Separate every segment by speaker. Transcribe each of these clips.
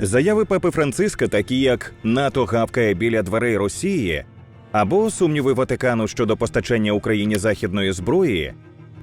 Speaker 1: Заяви папи Франциска, такі як НАТО гавкає біля дверей Росії, або сумніви Ватикану щодо постачання Україні західної зброї,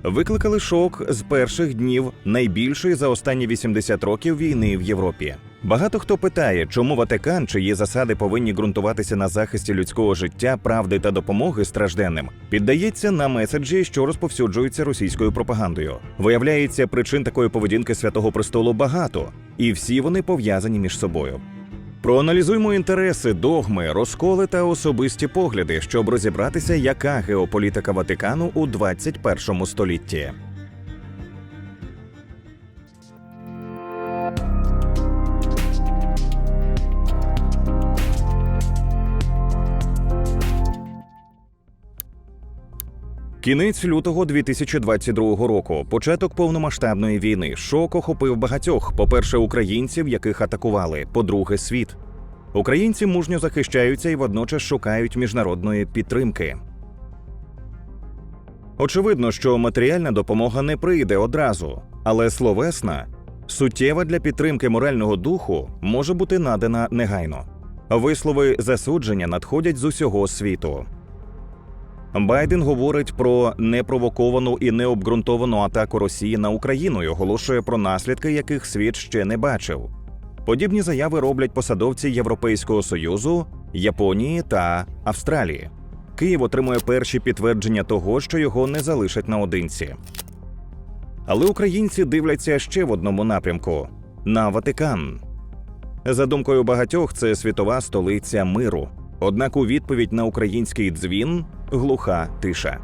Speaker 1: викликали шок з перших днів найбільшої за останні 80 років війни в Європі. Багато хто питає, чому Ватикан, чиї засади повинні ґрунтуватися на захисті людського життя, правди та допомоги стражденним, піддається на меседжі, що розповсюджуються російською пропагандою. Виявляється, причин такої поведінки святого престолу багато, і всі вони пов'язані між собою. Проаналізуймо інтереси, догми, розколи та особисті погляди, щоб розібратися, яка геополітика Ватикану у 21 столітті. Кінець лютого 2022 року, початок повномасштабної війни. Шок охопив багатьох. По-перше, українців, яких атакували. По-друге, світ. Українці мужньо захищаються і водночас шукають міжнародної підтримки. Очевидно, що матеріальна допомога не прийде одразу, але словесна, суттєва для підтримки морального духу може бути надана негайно. Вислови засудження надходять з усього світу. Байден говорить про непровоковану і необґрунтовану атаку Росії на Україну і оголошує про наслідки, яких світ ще не бачив. Подібні заяви роблять посадовці Європейського союзу, Японії та Австралії. Київ отримує перші підтвердження того, що його не залишать наодинці. Але українці дивляться ще в одному напрямку на Ватикан. За думкою багатьох, це світова столиця миру. Однак у відповідь на український дзвін глуха тиша.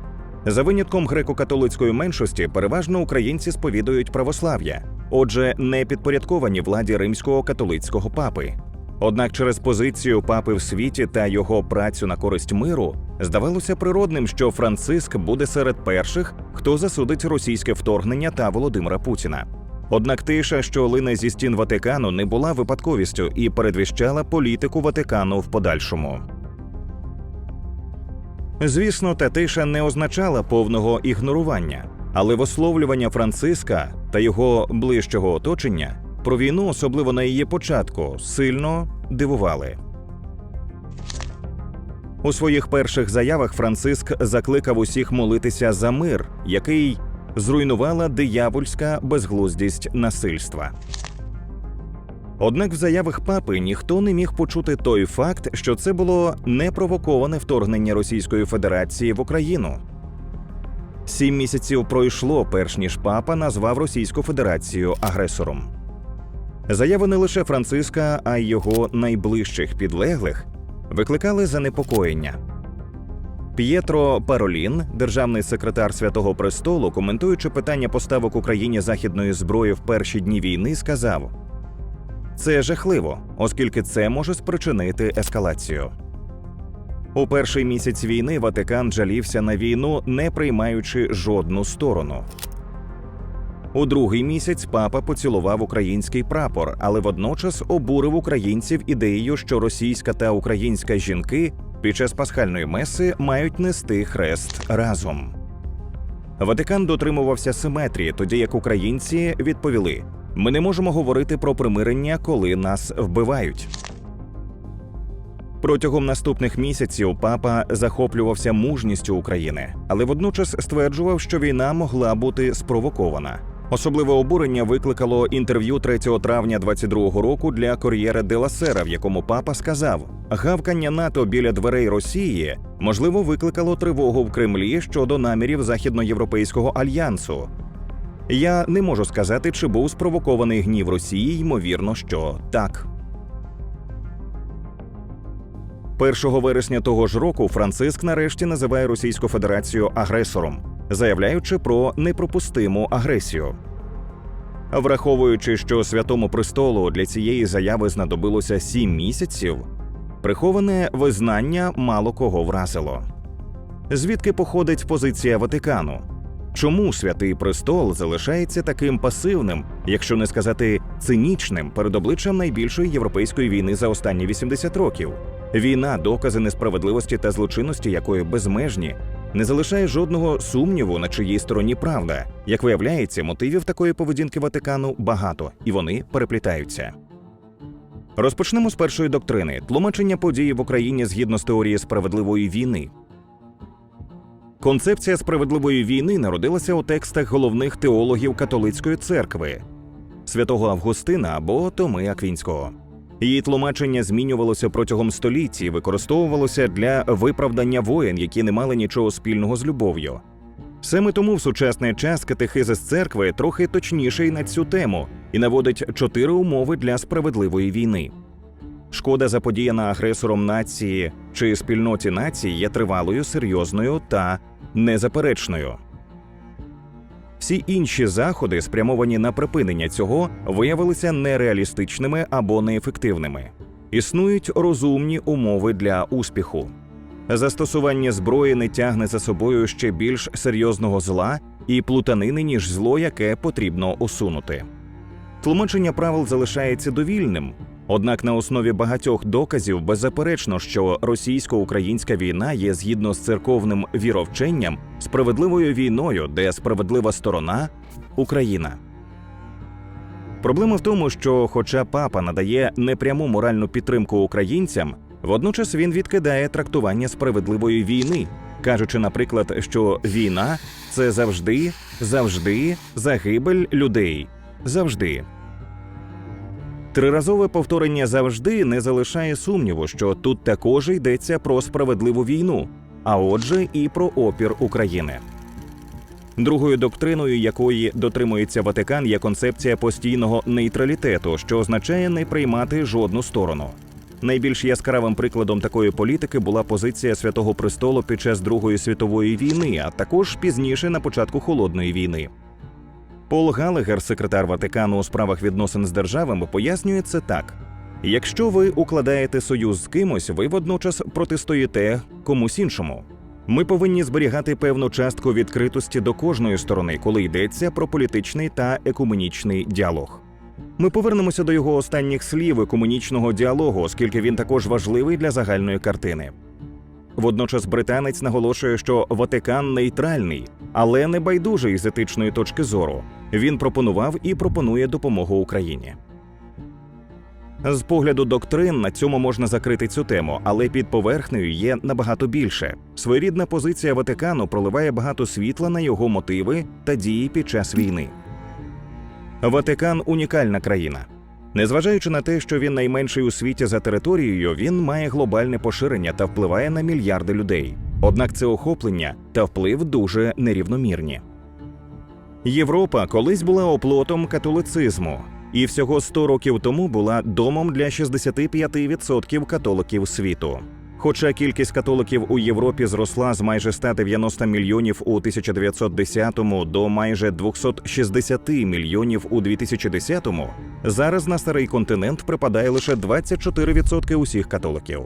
Speaker 1: За винятком греко-католицької меншості, переважно українці сповідують православ'я, отже, не підпорядковані владі римського католицького папи. Однак через позицію папи в світі та його працю на користь миру здавалося природним, що Франциск буде серед перших, хто засудить російське вторгнення та Володимира Путіна. Однак тиша, що лине зі стін Ватикану, не була випадковістю і передвіщала політику Ватикану в подальшому. Звісно, та тиша не означала повного ігнорування, але висловлювання Франциска та його ближчого оточення про війну, особливо на її початку, сильно дивували. У своїх перших заявах Франциск закликав усіх молитися за мир, який зруйнувала диявольська безглуздість насильства. Однак в заявах папи ніхто не міг почути той факт, що це було непровоковане вторгнення Російської Федерації в Україну. Сім місяців пройшло, перш ніж папа назвав Російську Федерацію агресором. Заяви не лише Франциска, а й його найближчих підлеглих викликали занепокоєння. П'єтро Паролін, державний секретар Святого Престолу, коментуючи питання поставок Україні західної зброї в перші дні війни, сказав: це жахливо, оскільки це може спричинити ескалацію. У перший місяць війни Ватикан жалівся на війну, не приймаючи жодну сторону. У другий місяць папа поцілував український прапор, але водночас обурив українців ідеєю, що російська та українська жінки під час пасхальної меси мають нести хрест разом. Ватикан дотримувався симетрії, тоді як українці відповіли: ми не можемо говорити про примирення, коли нас вбивають. Протягом наступних місяців папа захоплювався мужністю України, але водночас стверджував, що війна могла бути спровокована. Особливе обурення викликало інтерв'ю 3 травня 22-го року для Кор'єра де ла Сера, в якому папа сказав: гавкання НАТО біля дверей Росії можливо викликало тривогу в Кремлі щодо намірів західноєвропейського альянсу. Я не можу сказати, чи був спровокований гнів Росії, ймовірно, що так. 1 вересня того ж року Франциск нарешті називає Російську Федерацію агресором, заявляючи про непропустиму агресію. Враховуючи, що святому престолу для цієї заяви знадобилося сім місяців, приховане визнання мало кого вразило. Звідки походить позиція Ватикану? Чому святий престол залишається таким пасивним, якщо не сказати цинічним, перед обличчям найбільшої європейської війни за останні 80 років? Війна, докази несправедливості та злочинності, якої безмежні, не залишає жодного сумніву, на чиїй стороні правда. Як виявляється, мотивів такої поведінки Ватикану багато, і вони переплітаються. Розпочнемо з першої доктрини тлумачення подій в Україні згідно з теорією справедливої війни. Концепція справедливої війни народилася у текстах головних теологів католицької церкви святого Августина або Томи Аквінського. Її тлумачення змінювалося протягом століть і використовувалося для виправдання воєн, які не мали нічого спільного з любов'ю. Саме тому в сучасний час катехизис церкви трохи точніший на цю тему і наводить чотири умови для справедливої війни. Шкода, заподіяна агресором нації чи спільноті націй, є тривалою, серйозною та незаперечною. Всі інші заходи, спрямовані на припинення цього, виявилися нереалістичними або неефективними. Існують розумні умови для успіху. Застосування зброї не тягне за собою ще більш серйозного зла і плутанини, ніж зло, яке потрібно усунути. Тлумачення правил залишається довільним, однак на основі багатьох доказів беззаперечно, що російсько-українська війна є згідно з церковним віровченням справедливою війною, де справедлива сторона Україна. Проблема в тому, що, хоча папа надає непряму моральну підтримку українцям, водночас він відкидає трактування справедливої війни, кажучи, наприклад, що війна це завжди, завжди загибель людей. Завжди. Триразове повторення завжди не залишає сумніву, що тут також йдеться про справедливу війну, а отже, і про опір України. Другою доктриною, якої дотримується Ватикан, є концепція постійного нейтралітету, що означає не приймати жодну сторону. Найбільш яскравим прикладом такої політики була позиція Святого Престолу під час Другої світової війни, а також пізніше на початку холодної війни. Пол Галагер, секретар Ватикану у справах відносин з державами, пояснює це так: якщо ви укладаєте союз з кимось, ви водночас протистоїте комусь іншому. Ми повинні зберігати певну частку відкритості до кожної сторони, коли йдеться про політичний та екуменічний діалог. Ми повернемося до його останніх слів екуменічного діалогу, оскільки він також важливий для загальної картини. Водночас британець наголошує, що Ватикан нейтральний, але не байдужий з етичної точки зору. Він пропонував і пропонує допомогу Україні. З погляду доктрин на цьому можна закрити цю тему, але під поверхнею є набагато більше. Своєрідна позиція Ватикану проливає багато світла на його мотиви та дії під час війни. Ватикан унікальна країна. Незважаючи на те, що він найменший у світі за територією, він має глобальне поширення та впливає на мільярди людей. Однак це охоплення та вплив дуже нерівномірні. Європа колись була оплотом католицизму, і всього 100 років тому була домом для 65% католиків світу. Хоча кількість католиків у Європі зросла з майже 190 мільйонів у 1910-му до майже 260 мільйонів у 2010-му, зараз на старий континент припадає лише 24% усіх католиків.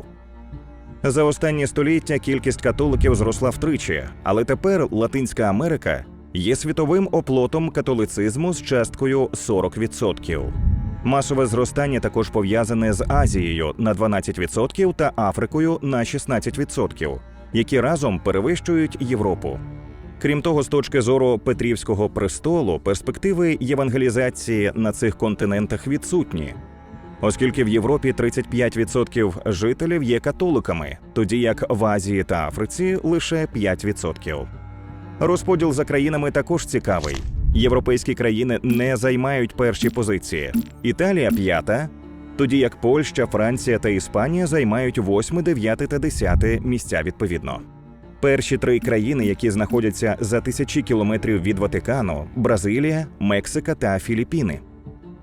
Speaker 1: За останні століття кількість католиків зросла втричі, але тепер Латинська Америка є світовим оплотом католицизму з часткою 40%. Масове зростання також пов'язане з Азією на 12% та Африкою на 16%, які разом перевищують Європу. Крім того, з точки зору Петрівського престолу, перспективи євангелізації на цих континентах відсутні, оскільки в Європі 35% жителів є католиками, тоді як в Азії та Африці лише 5%. Розподіл за країнами також цікавий. Європейські країни не займають перші позиції. Італія п'ята, тоді як Польща, Франція та Іспанія займають восьме, дев'яте та десяте місця відповідно. Перші три країни, які знаходяться за тисячі кілометрів від Ватикану Бразилія, Мексика та Філіппіни.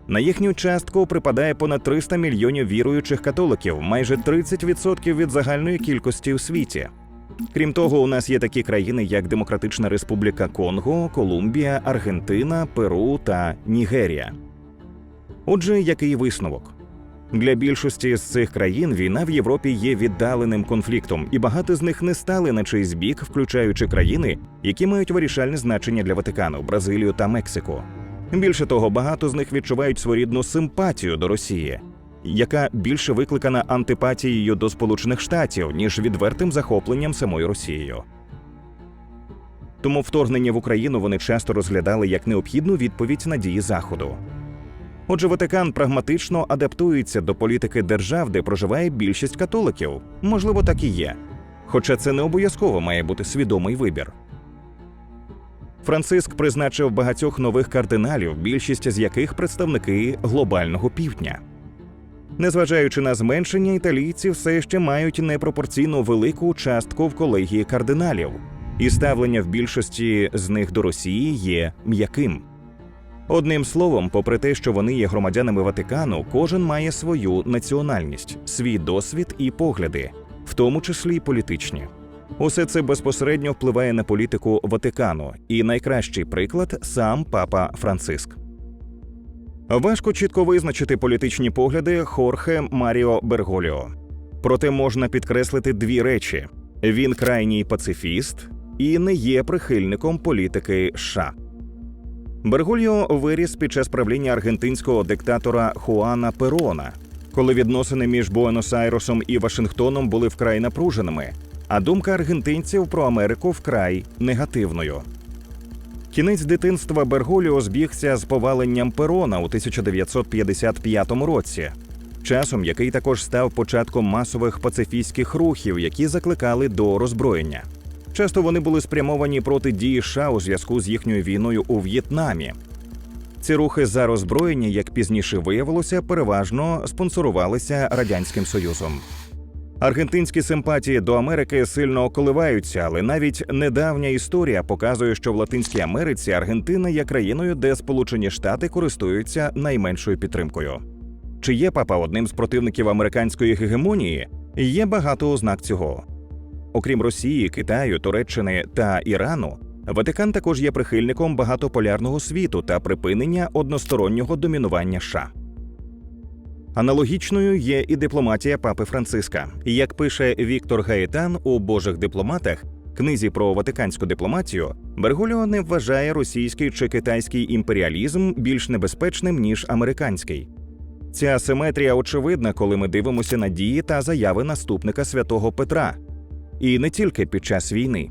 Speaker 1: На їхню частку припадає понад 300 мільйонів віруючих католиків, майже 30% від загальної кількості у світі. Крім того, у нас є такі країни, як Демократична Республіка Конго, Колумбія, Аргентина, Перу та Нігерія. Отже, який висновок? Для більшості з цих країн війна в Європі є віддаленим конфліктом, і багато з них не стали на чийсь бік, включаючи країни, які мають вирішальне значення для Ватикану, Бразилію та Мексику. Більше того, багато з них відчувають своєрідну симпатію до Росії, яка більше викликана антипатією до Сполучених Штатів, ніж відвертим захопленням самою Росією. Тому вторгнення в Україну вони часто розглядали як необхідну відповідь на дії Заходу. Отже, Ватикан прагматично адаптується до політики держав, де проживає більшість католиків. Можливо, так і є. Хоча це не обов'язково має бути свідомий вибір. Франциск призначив багатьох нових кардиналів, більшість з яких представники глобального півдня. Незважаючи на зменшення, італійці все ще мають непропорційно велику частку в колегії кардиналів, і ставлення в більшості з них до Росії є м'яким. Одним словом, попри те, що вони є громадянами Ватикану, кожен має свою національність, свій досвід і погляди, в тому числі й політичні. Усе це безпосередньо впливає на політику Ватикану, і найкращий приклад сам папа Франциск. Важко чітко визначити політичні погляди Хорхе Маріо Берголіо. Проте можна підкреслити дві речі: він крайній пацифіст і не є прихильником політики США. Бергольо виріс під час правління аргентинського диктатора Хуана Перона, коли відносини між Буенос-Айресом і Вашингтоном були вкрай напруженими, а думка аргентинців про Америку вкрай негативною. Кінець дитинства Бергольо збігся з поваленням Перона у 1955 році, часом який також став початком масових пацифістських рухів, які закликали до роззброєння. Часто вони були спрямовані проти дії США у зв'язку з їхньою війною у В'єтнамі. Ці рухи за роззброєння, як пізніше виявилося, переважно спонсорувалися радянським союзом. Аргентинські симпатії до Америки сильно коливаються, але навіть недавня історія показує, що в Латинській Америці Аргентина є країною, де Сполучені Штати користуються найменшою підтримкою. Чи є папа одним з противників американської гегемонії? Є багато ознак цього. Окрім Росії, Китаю, Туреччини та Ірану, Ватикан також є прихильником багатополярного світу та припинення одностороннього домінування США. Аналогічною є і дипломатія папи Франциска. Як пише Віктор Гаєтан у Божих дипломатах, книзі про ватиканську дипломатію, Бергольо не вважає російський чи китайський імперіалізм більш небезпечним ніж американський. Ця асиметрія очевидна, коли ми дивимося на дії та заяви наступника святого Петра, і не тільки під час війни.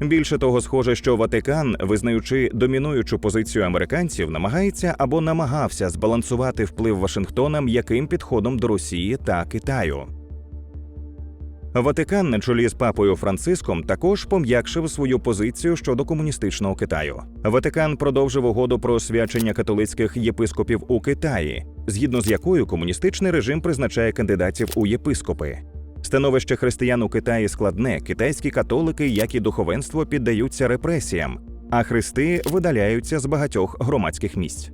Speaker 1: Більше того, схоже, що Ватикан, визнаючи домінуючу позицію американців, намагається або намагався збалансувати вплив Вашингтона м'яким підходом до Росії та Китаю. Ватикан на чолі з папою Франциском також пом'якшив свою позицію щодо комуністичного Китаю. Ватикан продовжив угоду про освячення католицьких єпископів у Китаї, згідно з якою комуністичний режим призначає кандидатів у єпископи. Становище християн у Китаї складне. Китайські католики, як і духовенство, піддаються репресіям, а христи видаляються з багатьох громадських місць.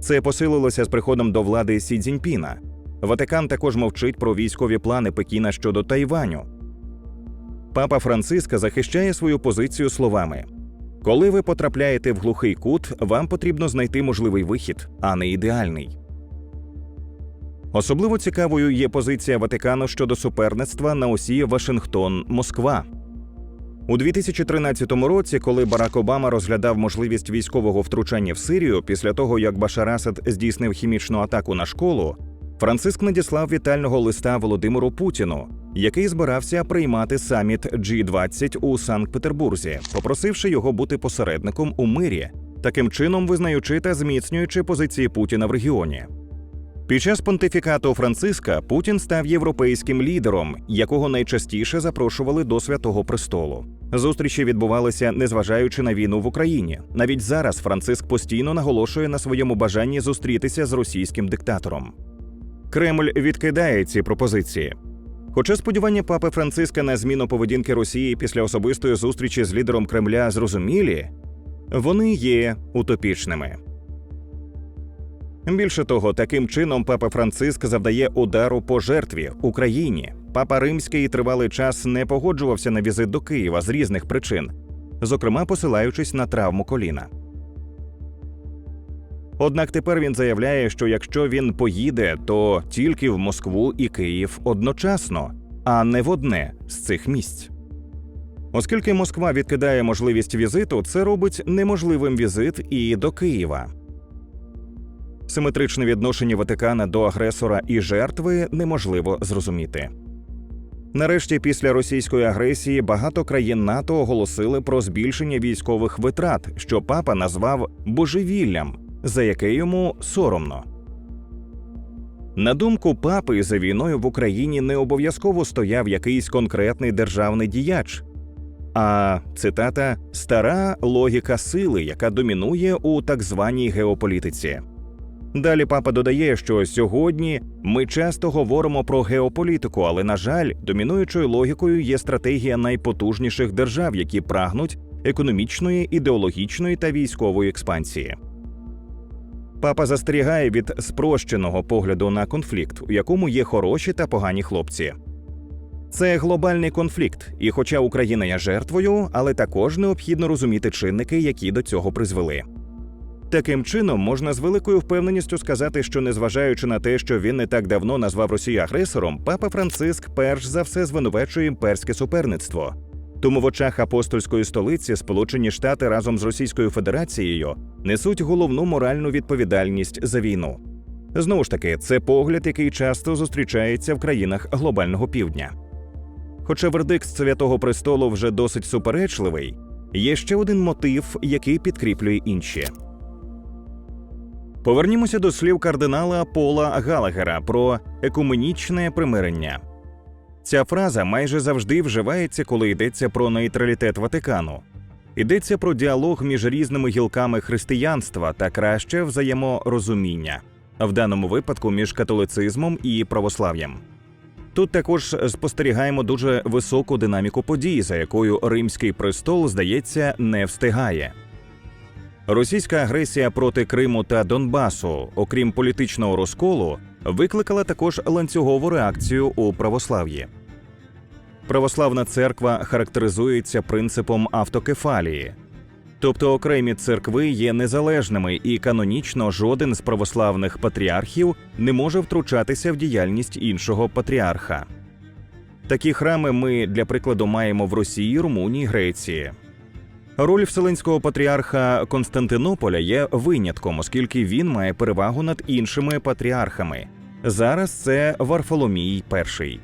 Speaker 1: Це посилилося з приходом до влади Сі Цзіньпіна. Ватикан також мовчить про військові плани Пекіна щодо Тайваню. Папа Франциска захищає свою позицію словами: коли ви потрапляєте в глухий кут, вам потрібно знайти можливий вихід, а не ідеальний. Особливо цікавою є позиція Ватикану щодо суперництва на осі Вашингтон-Москва. У 2013 році, коли Барак Обама розглядав можливість військового втручання в Сирію після того, як Башар Асад здійснив хімічну атаку на школу, Франциск надіслав вітального листа Володимиру Путіну, який збирався приймати саміт G20 у Санкт-Петербурзі, попросивши його бути посередником у мирі, таким чином визнаючи та зміцнюючи позиції Путіна в регіоні. Під час понтифікату Франциска Путін став європейським лідером, якого найчастіше запрошували до святого престолу. Зустрічі відбувалися незважаючи на війну в Україні. Навіть зараз Франциск постійно наголошує на своєму бажанні зустрітися з російським диктатором. Кремль відкидає ці пропозиції. Хоча сподівання папи Франциска на зміну поведінки Росії після особистої зустрічі з лідером Кремля зрозумілі, вони є утопічними. Більше того, таким чином папа Франциск завдає удару по жертві Україні. Папа Римський тривалий час не погоджувався на візит до Києва з різних причин, зокрема посилаючись на травму коліна. Однак тепер він заявляє, що якщо він поїде, то тільки в Москву і Київ одночасно, а не в одне з цих місць. Оскільки Москва відкидає можливість візиту, це робить неможливим візит і до Києва. Симетричне відношення Ватикана до агресора і жертви неможливо зрозуміти. Нарешті, після російської агресії, багато країн НАТО оголосили про збільшення військових витрат, що папа назвав божевіллям, за яке йому соромно. На думку папи, за війною в Україні не обов'язково стояв якийсь конкретний державний діяч, а цитата стара логіка сили, яка домінує у так званій геополітиці. Далі папа додає, що сьогодні ми часто говоримо про геополітику, але на жаль, домінуючою логікою є стратегія найпотужніших держав, які прагнуть економічної, ідеологічної та військової експансії. Папа застерігає від спрощеного погляду на конфлікт, у якому є хороші та погані хлопці. Це глобальний конфлікт, і хоча Україна є жертвою, але також необхідно розуміти чинники, які до цього призвели. Таким чином, можна з великою впевненістю сказати, що незважаючи на те, що він не так давно назвав Росію агресором, папа Франциск перш за все звинувачує імперське суперництво. Тому в очах апостольської столиці Сполучені Штати разом з Російською Федерацією несуть головну моральну відповідальність за війну. Знову ж таки, це погляд, який часто зустрічається в країнах глобального півдня. Хоча вердикт Святого престолу вже досить суперечливий, є ще один мотив, який підкріплює інші. Повернімося до слів кардинала Пола Галагера про екуменічне примирення. Ця фраза майже завжди вживається, коли йдеться про нейтралітет Ватикану. Йдеться про діалог між різними гілками християнства та краще взаєморозуміння, в даному випадку між католицизмом і православ'ям. Тут також спостерігаємо дуже високу динаміку подій, за якою Римський престол, здається, не встигає. Російська агресія проти Криму та Донбасу, окрім політичного розколу, викликала також ланцюгову реакцію у православ'ї. Православна церква характеризується принципом автокефалії, тобто окремі церкви є незалежними, і канонічно жоден з православних патріархів не може втручатися в діяльність іншого патріарха. Такі храми ми для прикладу маємо в Росії, Румунії, Греції. Роль Вселенського патріарха Константинополя є винятком, оскільки він має перевагу над іншими патріархами. Зараз це Варфоломій І.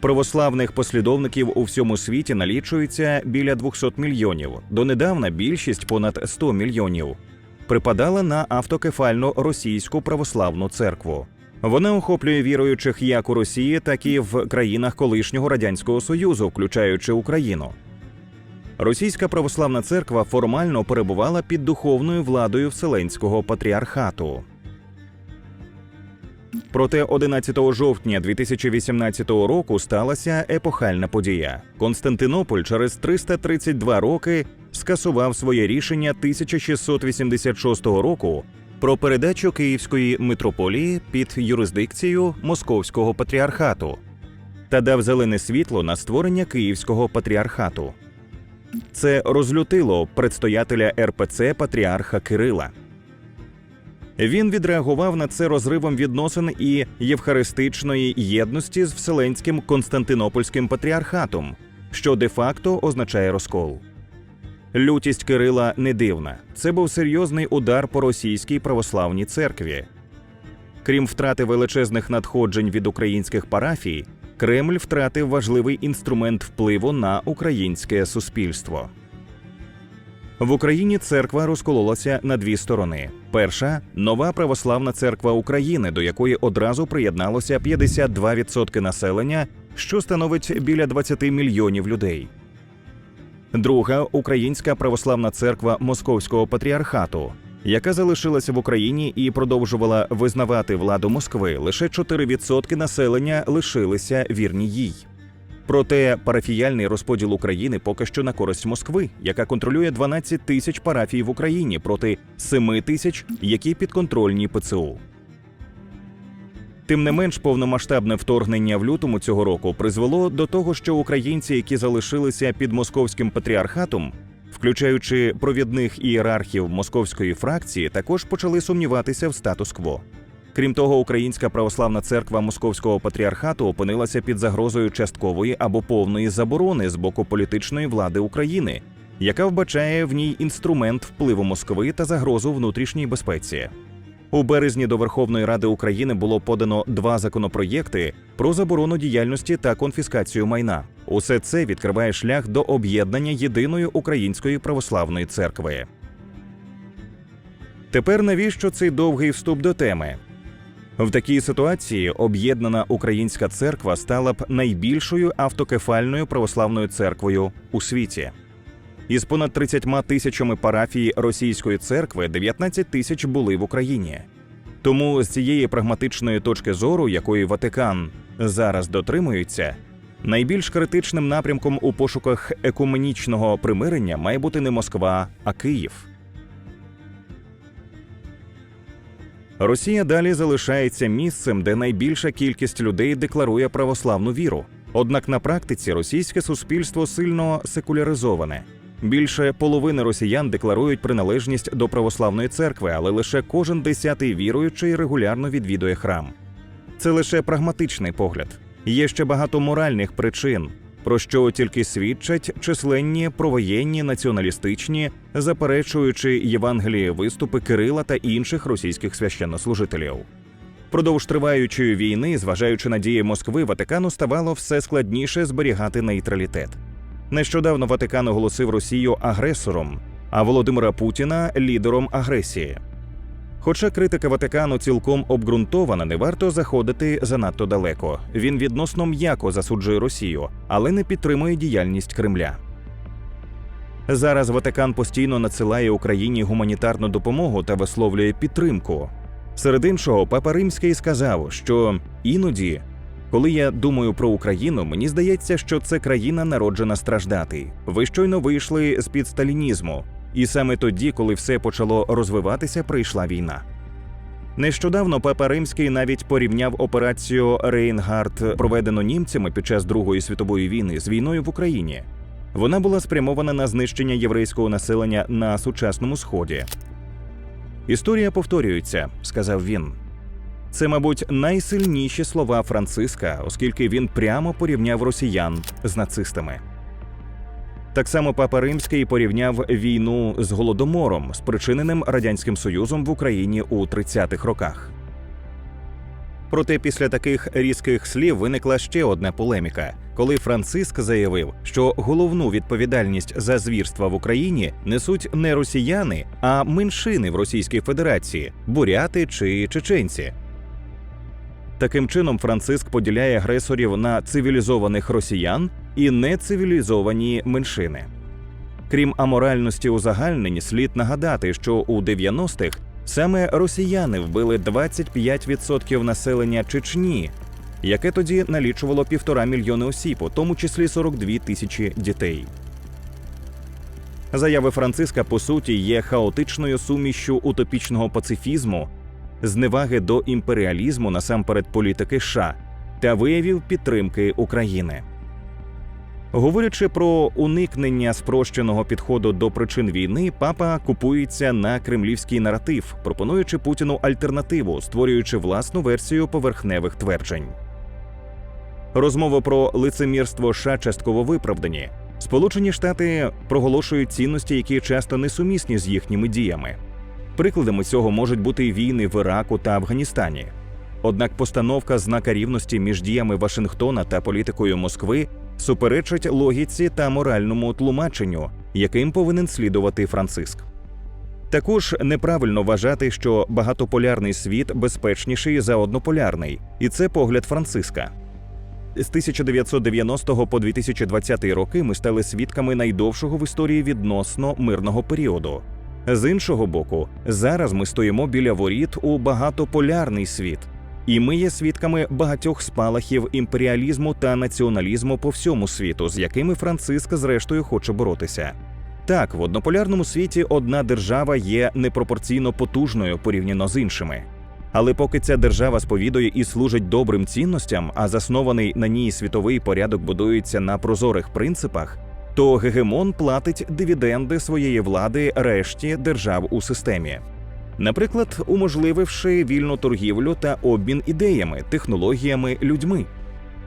Speaker 1: Православних послідовників у всьому світі налічується біля 200 мільйонів. Донедавна більшість понад 100 мільйонів припадала на автокефальну російську православну церкву. Вона охоплює віруючих як у Росії, так і в країнах колишнього радянського союзу, включаючи Україну. Російська православна церква формально перебувала під духовною владою Вселенського патріархату. Проте 11 жовтня 2018 року сталася епохальна подія. Константинополь через 332 роки скасував своє рішення 1686 року про передачу Київської митрополії під юрисдикцію Московського патріархату та дав зелене світло на створення Київського патріархату. Це розлютило предстоятеля РПЦ Патріарха Кирила. Він відреагував на це розривом відносин і євхаристичної єдності з Вселенським Константинопольським патріархатом, що де-факто означає розкол. Лютість Кирила не дивна. Це був серйозний удар по російській православній церкві. Крім втрати величезних надходжень від українських парафій, Кремль втратив важливий інструмент впливу на українське суспільство. В Україні церква розкололася на дві сторони: перша нова православна церква України, до якої одразу приєдналося 52% населення, що становить біля 20 мільйонів людей. Друга українська православна церква Московського патріархату, яка залишилася в Україні і продовжувала визнавати владу Москви. Лише 4% населення лишилися вірні їй. Проте парафіяльний розподіл України поки що на користь Москви, яка контролює 12 тисяч парафій в Україні проти 7 тисяч, які підконтрольні ПЦУ. Тим не менш, повномасштабне вторгнення в лютому цього року призвело до того, що українці, які залишилися під московським патріархатом, включаючи провідних ієрархів московської фракції, також почали сумніватися в статус-кво. Крім того, Українська православна церква Московського патріархату опинилася під загрозою часткової або повної заборони з боку політичної влади України, яка вбачає в ній інструмент впливу Москви та загрозу внутрішній безпеці. У березні до Верховної Ради України було подано два законопроєкти про заборону діяльності та конфіскацію майна. Усе це відкриває шлях до об'єднання єдиної української православної церкви. Тепер навіщо цей довгий вступ до теми? В такій ситуації об'єднана українська церква стала б найбільшою автокефальною православною церквою у світі. Із понад 30 тисячами парафій російської церкви 19 тисяч були в Україні. Тому з цієї прагматичної точки зору, якої Ватикан зараз дотримується, найбільш критичним напрямком у пошуках екуменічного примирення має бути не Москва, а Київ. Росія далі залишається місцем, де найбільша кількість людей декларує православну віру. Однак на практиці російське суспільство сильно секуляризоване. Більше половини росіян декларують приналежність до православної церкви, але лише кожен десятий віруючий регулярно відвідує храм. Це лише прагматичний погляд. Є ще багато моральних причин, про що тільки свідчать численні провоєнні націоналістичні, заперечуючи Євангелії виступи Кирила та інших російських священнослужителів. Продовж триваючої війни, зважаючи на дії Москви, Ватикану ставало все складніше зберігати нейтралітет. Нещодавно Ватикан оголосив Росію агресором, а Володимира Путіна лідером агресії. Хоча критика Ватикану цілком обґрунтована, не варто заходити занадто далеко. Він відносно м'яко засуджує Росію, але не підтримує діяльність Кремля. Зараз Ватикан постійно надсилає Україні гуманітарну допомогу та висловлює підтримку. Серед іншого, Папа Римський сказав, що іноді, коли я думаю про Україну, мені здається, що це країна народжена страждати. Ви щойно вийшли з під сталінізму, і саме тоді, коли все почало розвиватися, прийшла війна. Нещодавно Папа Римський навіть порівняв операцію Рейнгард, проведену німцями під час Другої світової війни, з війною в Україні. Вона була спрямована на знищення єврейського населення на сучасному сході. Історія повторюється, сказав він. Це, мабуть, найсильніші слова Франциска, оскільки він прямо порівняв росіян з нацистами. Так само Папа Римський порівняв війну з голодомором, спричиненим радянським союзом в Україні у 30-х роках. Проте після таких різких слів виникла ще одна полеміка, коли Франциск заявив, що головну відповідальність за звірства в Україні несуть не росіяни, а меншини в Російській Федерації буряти чи чеченці. Таким чином, Франциск поділяє агресорів на цивілізованих росіян і нецивілізовані меншини. Крім аморальності узагальнень, слід нагадати, що у 90-х саме росіяни вбили 25% населення Чечні, яке тоді налічувало півтора мільйони осіб, у тому числі 42 тисячі дітей. Заяви Франциска по суті є хаотичною сумішчю утопічного пацифізму, зневаги до імперіалізму насамперед політики США та виявів підтримки України. Говорячи про уникнення спрощеного підходу до причин війни, папа купується на кремлівський наратив, пропонуючи Путіну альтернативу, створюючи власну версію поверхневих тверджень. Розмови про лицемірство США частково виправдані. Сполучені Штати проголошують цінності, які часто несумісні з їхніми діями. Прикладами цього можуть бути війни в Іраку та Афганістані. Однак постановка знака рівності між діями Вашингтона та політикою Москви суперечить логіці та моральному тлумаченню, яким повинен слідувати Франциск. Також неправильно вважати, що багатополярний світ безпечніший за однополярний, і це погляд Франциска. З 1990 по 2020 роки ми стали свідками найдовшого в історії відносно мирного періоду. З іншого боку, зараз ми стоїмо біля воріт у багатополярний світ, і ми є свідками багатьох спалахів імперіалізму та націоналізму по всьому світу, з якими Франциск зрештою хоче боротися. Так, в однополярному світі одна держава є непропорційно потужною порівняно з іншими. Але поки ця держава сповідує і служить добрим цінностям, а заснований на ній світовий порядок будується на прозорих принципах, то гегемон платить дивіденди своєї влади решті держав у системі. Наприклад, уможлививши вільну торгівлю та обмін ідеями, технологіями, людьми,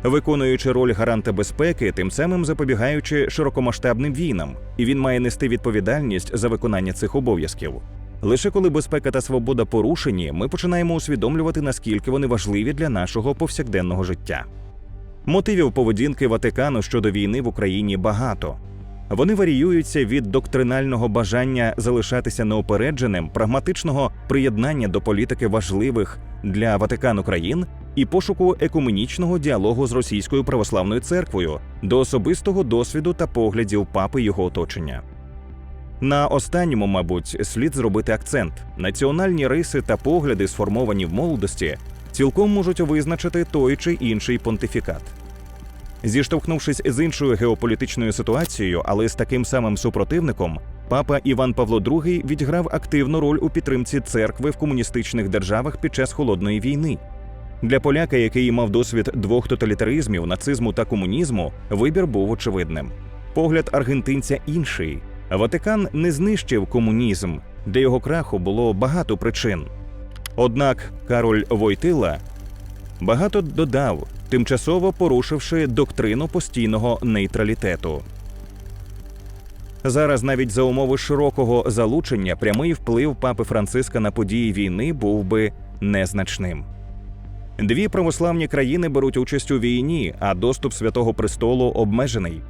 Speaker 1: виконуючи роль гаранта безпеки, тим самим запобігаючи широкомасштабним війнам, і він має нести відповідальність за виконання цих обов'язків. Лише коли безпека та свобода порушені, ми починаємо усвідомлювати, наскільки вони важливі для нашого повсякденного життя. Мотивів поведінки Ватикану щодо війни в Україні багато. Вони варіюються від доктринального бажання залишатися неупередженим, прагматичного приєднання до політики важливих для Ватикану країн і пошуку екуменічного діалогу з російською православною церквою до особистого досвіду та поглядів папи його оточення. На останньому, мабуть, слід зробити акцент: національні риси та погляди, сформовані в молодості, цілком можуть визначити той чи інший понтифікат. Зіштовхнувшись з іншою геополітичною ситуацією, але з таким самим супротивником, папа Іван Павло II відіграв активну роль у підтримці церкви в комуністичних державах під час холодної війни. Для поляка, який мав досвід двох тоталітаризмів, нацизму та комунізму, вибір був очевидним. Погляд аргентинця інший. Ватикан не знищив комунізм, для його краху було багато причин. Однак Кароль Войтила багато додав, тимчасово порушивши доктрину постійного нейтралітету. Зараз навіть за умови широкого залучення прямий вплив папи Франциска на події війни був би незначним. Дві православні країни беруть участь у війні, а доступ святого престолу обмежений.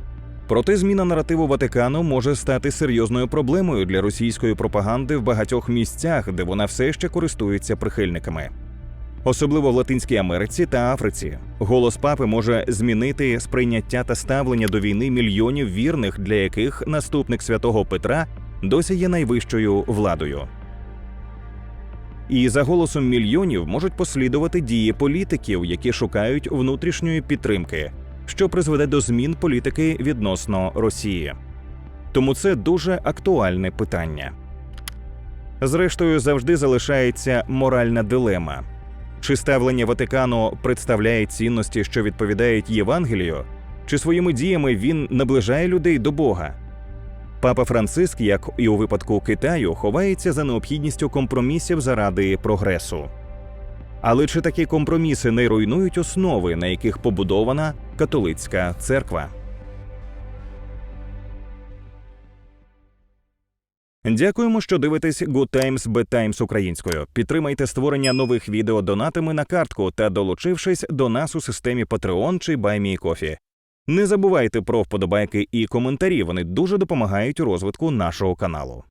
Speaker 1: Проте зміна наративу Ватикану може стати серйозною проблемою для російської пропаганди в багатьох місцях, де вона все ще користується прихильниками. Особливо в Латинській Америці та Африці. Голос папи може змінити сприйняття та ставлення до війни мільйонів вірних, для яких наступник святого Петра досі є найвищою владою. І за голосом мільйонів можуть послідувати дії політиків, які шукають внутрішньої підтримки, що призведе до змін політики відносно Росії. Тому це дуже актуальне питання. Зрештою, завжди залишається моральна дилема. Чи ставлення Ватикану представляє цінності, що відповідають Євангелію, чи своїми діями він наближає людей до Бога? Папа Франциск, як і у випадку Китаю, ховається за необхідністю компромісів заради прогресу. Але чи такі компроміси не руйнують основи, на яких побудована католицька церква? Дякуємо, що дивитесь Good Times Bad Times українською. Підтримайте створення нових відео донатами на картку та долучившись до нас у системі Patreon чи BuyMeCoffee. Не забувайте про вподобайки і коментарі. Вони дуже допомагають у розвитку нашого каналу.